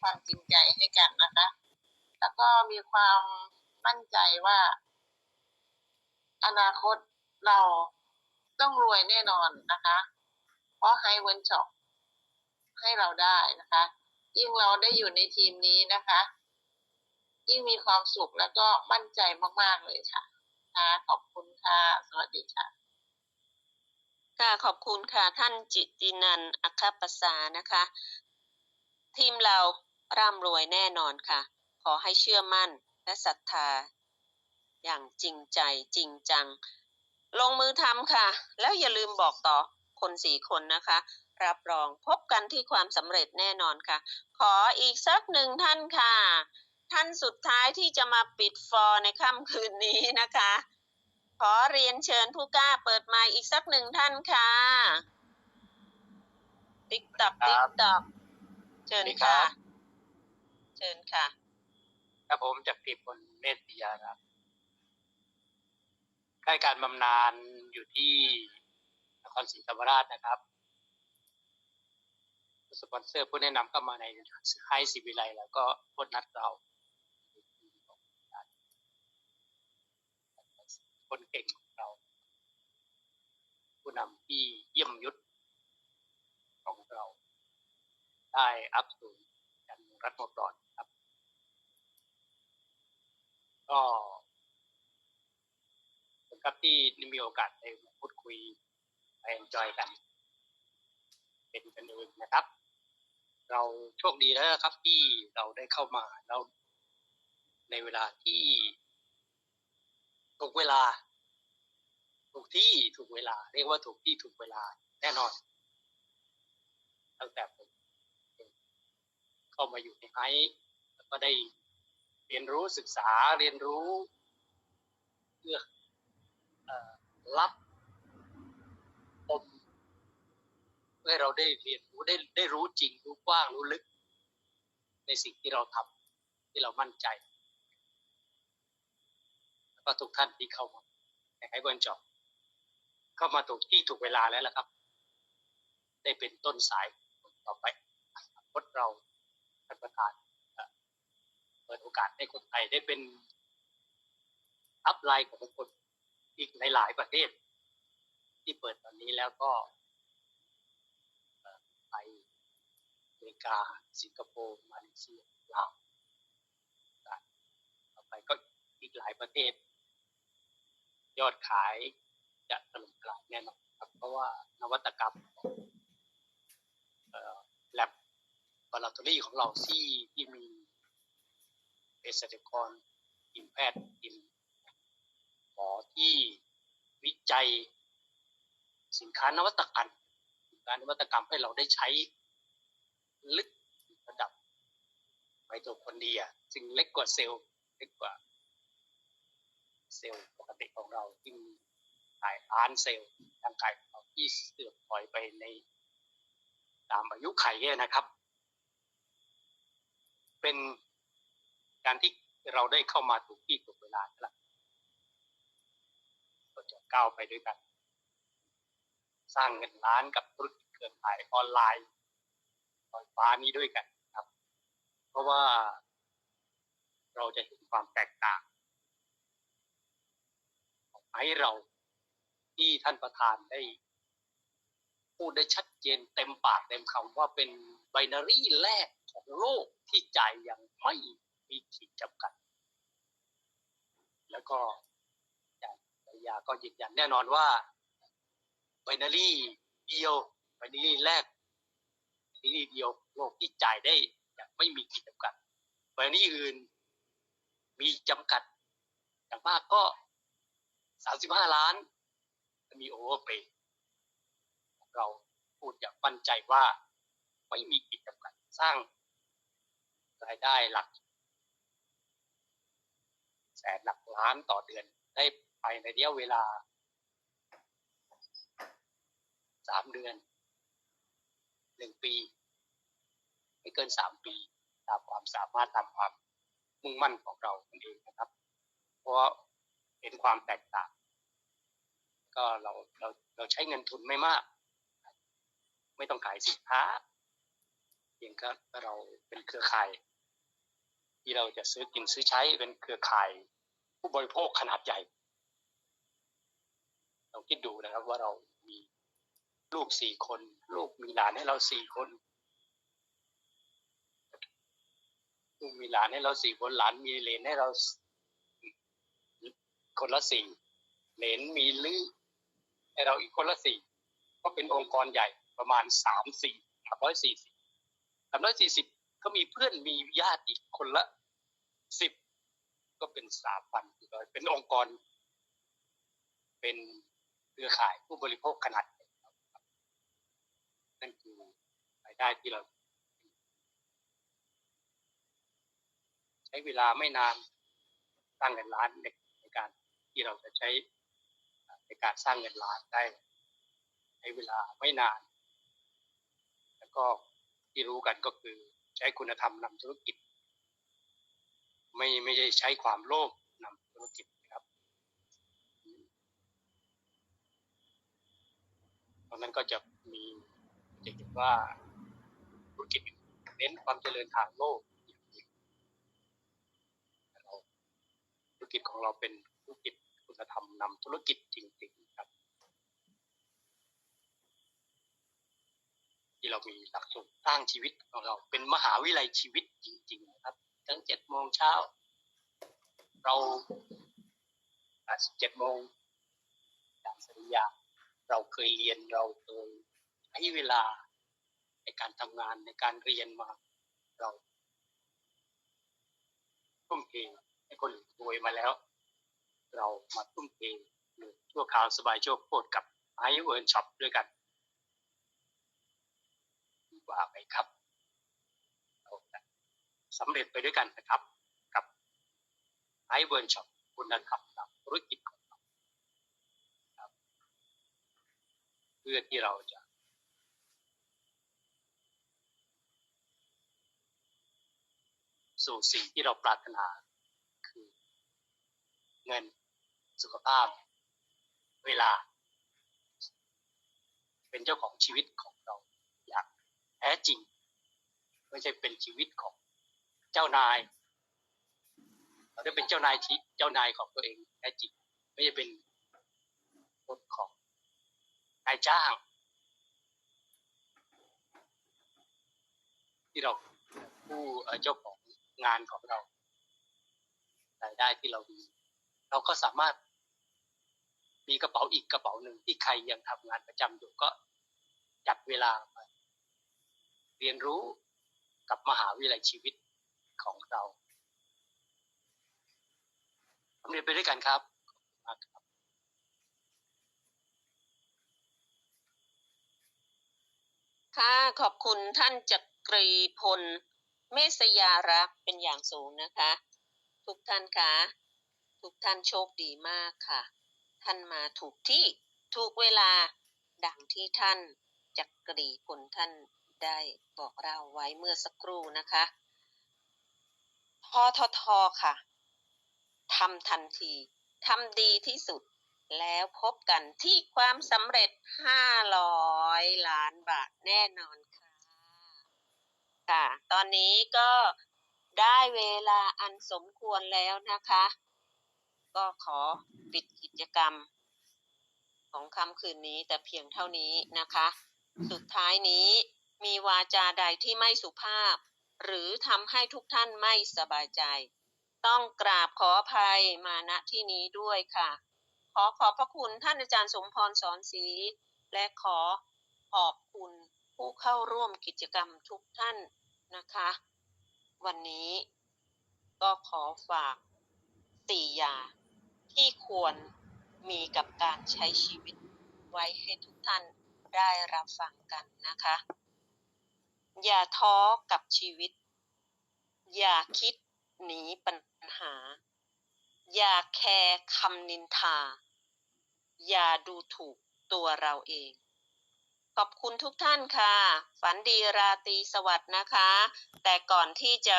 ความจริงใจให้กันนะคะ แล้วก็มีความมั่นใจว่า อนาคตเราต้องรวยแน่นอนนะคะ เพราะให้เวิร์นช็อปให้เราได้นะคะ ยิ่งเราได้อยู่ในทีมนี้นะคะ ยิ่งมีความสุขแล้วก็มั่นใจมาก ๆ เลยค่ะค่ะขอบคุณค่ะ สวัสดีค่ะ ค่ะ ขอบคุณค่ะ ท่านจิตินันอัคคประสานะคะ ทีมเรา ร่ำรวยแน่นอนค่ะ ขอให้เชื่อมั่นและศรัทธา อย่างจริงใจจริงจัง ลงมือทำค่ะ แล้วอย่าลืมบอกต่อคนสี่คนนะคะ รับรองพบกันที่ความสำเร็จแน่นอนค่ะ ขออีกสักหนึ่งท่านค่ะ ท่านสุดท้ายที่จะมาปิดฟอร์ในค่ำคืนนี้นะคะ ขอเรียนเชิญผู้กล้าเปิดไมค์อีกสักหนึ่งท่านค่ะติ๊กตอกครัติ๊กบตอกเชิญสวัสดีครัค่ะบ เชิญค่ะ ครับผมจากกิจพลเมตติยาครับค่ายการบำนาญอยู่ที่นครศรีธรรมราชนะครับสปอนเซอร์ผู้แนะนำเข้ามาในค่ายศิวิไลแล้วก็โคตรนัดเราคนเก่งของเรา ผู้นำที่เยี่ยมยุทธของเรา ได้อัพสูง รัฐมนตรีครับ ก็ผมครับที่มีโอกาสได้พูดคุยไปเอนจอยกัน เป็นกันเองนะครับ เราโชคดีแล้วนะครับที่เราได้เข้ามาแล้วในเวลาที่ถูกเวลา ถูกที่ถูกเวลา เรียกว่าถูกที่ถูกเวลาแน่นอนตั้งแต่ผม เข้ามาอยู่ในไอแล้วก็ได้เรียนรู้ศึกษาเรียนรู้เพื่อรับอมเพื่อให้เราได้เรียนรู้ได้ได้รู้จริงรู้กว้างรู้ลึก ในสิ่งที่เราทำที่เรามั่นใจแล้วก็ทุกท่านที่เข้ามาในไอเบิร์นจอบเข้ามาถูกที่ถูกเวลาแล้วล่ะครับ ได้เป็นต้นสายต่อไปอนาคตเรา ท่านประธานเปิดโอกาสให้คนไทยได้เป็นอัพไลน์ของคนอีกหลายๆประเทศ ที่เปิดตอนนี้แล้วก็ไทยอเมริกา สิงคโปร์มาเลเซียลาวต่อไปก็อีกหลายประเทศ ยอดขายจะถล่มทลายแน่นอนครับเพราะว่านวัตกรรมของ บาลาตอรี่ของเราที่ที่มีเภสัชกรทีมแพทย์ทีมหมอที่วิจัย สินค้านวัตกรรมสินค้านวัตกรรมให้เราได้ใช้ลึกระดับไมโตคอนเดรียซึ่งเล็กกว่าเซลล์เล็กกว่า เซลล์ปกติของเราที่มีหลายล้านเซลล์ร่างกายของเราที่เสื่อมถอยไปในตามอายุไขเนี่ยนะครับ เป็นการที่เราได้เข้ามาถูกที่ถูกเวลาแล้วเราจะก้าวไปด้วยกัน สร้างเงินล้านกับธุรกิจเครือข่ายออนไลน์ลอยฟ้านี้ด้วยกันครับ เพราะว่าเราจะเห็นความแตกต่างของไอ้เราที่ท่านประธานได้พูดได้ชัดเจนเต็มปากเต็มคำว่าเป็นไบนารีแรก ของโลกที่จ่ายอย่างไม่มีขีดจำกัด แล้วก็อย่าปริยาก็ยืนยันแน่นอนว่าไบนารีเดียวไบนารีแรกไบนารีเดียวโลกที่จ่ายได้อย่างไม่มีขีดจำกัดไบนารีอื่นมีจำกัดอย่างมากก็สามสิบห้าล้านมีโอเวอร์เปย์เราพูดอย่างมั่นใจว่าไม่มีขีดจำกัดสร้าง รายได้หลัก แสนหลักล้านต่อเดือนได้ไปในระยะเวลาสามเดือนหนึ่งปี ไม่เกินสามปี ตามความสามารถตามความมุ่งมั่นของเราเองนะครับ เพราะเห็นความแตกต่าง ก็เราเราเราใช้เงินทุนไม่มาก ไม่ต้องขายสินค้าเพียงก็เราเป็นเครือข่าย ที่เราจะซื้อกินซื้อใช้เป็นเครือข่าย ผู้บริโภคขนาดใหญ่ เราคิดดูนะครับว่าเรามีลูกสี่คน ลูกมีหลานให้เราสี่คนลูกมีหลานให้เราสี่คนหลานมีเหลนให้เราคนละสี่เหลนมีลือให้เราอีกคนละสี่ก็เป็นองค์กรใหญ่ประมาณสามสี่สามร้อยสี่สิบสามร้อยสี่สิบ ก็มีเพื่อนมีญาติอีกคนละสิบก็เป็นสามพันเป็นองค์กร เป็นเครือข่ายผู้บริโภคขนาดใหญ่ครับนั่นคือรายได้ที่เรา ใช้เวลาไม่นานสร้างเงินล้านในในการที่เราจะใช้ในการสร้างเงินล้านได้ใช้เวลาไม่นาน แล้วก็ที่รู้กันก็คือ ใช้คุณธรรมนำธุรกิจ ไม่ไม่ได้ใช้ความโลภนำธุรกิจนะครับเพราะนั้นก็จะมีจะเห็นว่าธุรกิจเน้นความเจริญทางโลกอย่างเดียวธุรกิจของเราเป็นธุรกิจคุณธรรมนำธุรกิจจริงๆครับ ที่เรามีหลักสูตรสร้างชีวิตของเรา เป็นมหาวิทยาลัยชีวิตจริงๆนะครับ ตั้งเจ็ดโมงเช้า เราเจ็ดโมงอย่างสริยา เราเคยเรียนเราเคยใช้เวลาในการทำงานในการเรียนมาเราทุ่มเทให้คนอื่นรวยมาแล้ว เรามาทุ่มเทหนึ่งชั่วคราวสบายชั่วโคตรกับไอเวิร์นช็อปด้วยกัน ว่าไหมครับเราสำเร็จไปด้วยกันนะครับ กับไอเวิร์นช็อปคุณธรรมนำธุรกิจของเราเพื่อที่เราจะสู่สิ่งที่เราปรารถนา คือเงินสุขภาพ เวลา เป็นเจ้าของชีวิตของ ท้จริง ไม่ใช่เป็นชีวิตของเจ้านาย เราได้เป็นเจ้านายที่เจ้านายของตัวเองแท้จริง ไม่ใช่เป็นคนของนายจ้างที่เราผู้เจ้าของงานของเรารายได้ที่เรามี เราก็สามารถมีกระเป๋าอีกกระเป๋าหนึ่งที่ใครยังทำงานประจำอยู่ก็จัดเวลามา เรียนรู้กับมหาวิทยาลัยชีวิตของเราสำเร็จไปด้วยกันครับขอบคุณมากครับค่ะขอบคุณท่านจักรีพล เมษยารักเป็นอย่างสูงนะคะ ทุกท่านคะทุกท่านโชคดีมากค่ะ ท่านมาถูกที่ถูกเวลาดังที่ท่านจักรีพลท่าน ได้บอกเราไว้เมื่อสักครู่นะคะพอททค่ะทำทันทีทำดีที่สุด แล้วพบกันที่ความสำเร็จ 500 ล้านบาทแน่นอนค่ะค่ะ ตอนนี้ก็ได้เวลาอันสมควรแล้วนะคะ ก็ขอปิดกิจกรรม ของค่ำคืนนี้แต่เพียงเท่านี้นะคะ สุดท้ายนี้ มีวาจาใดที่ไม่สุภาพ หรือทำให้ทุกท่านไม่สบายใจ ต้องกราบขออภัยมาณที่นี้ด้วยค่ะ ขอขอบพระคุณท่านอาจารย์สมพรสอนศรีและขอขอบคุณผู้เข้าร่วมกิจกรรมทุกท่านนะคะ วันนี้ก็ขอฝากสี่อย่างที่ควรมีกับการใช้ชีวิตไว้ให้ทุกท่านได้รับฟังกันนะคะ อย่าท้อกับชีวิต อย่าคิดหนีปัญหา อย่าแคร์คำนินทา อย่าดูถูกตัวเราเอง ขอบคุณทุกท่านค่ะ ฝันดีราตรีสวัสดิ์นะคะ แต่ก่อนที่จะ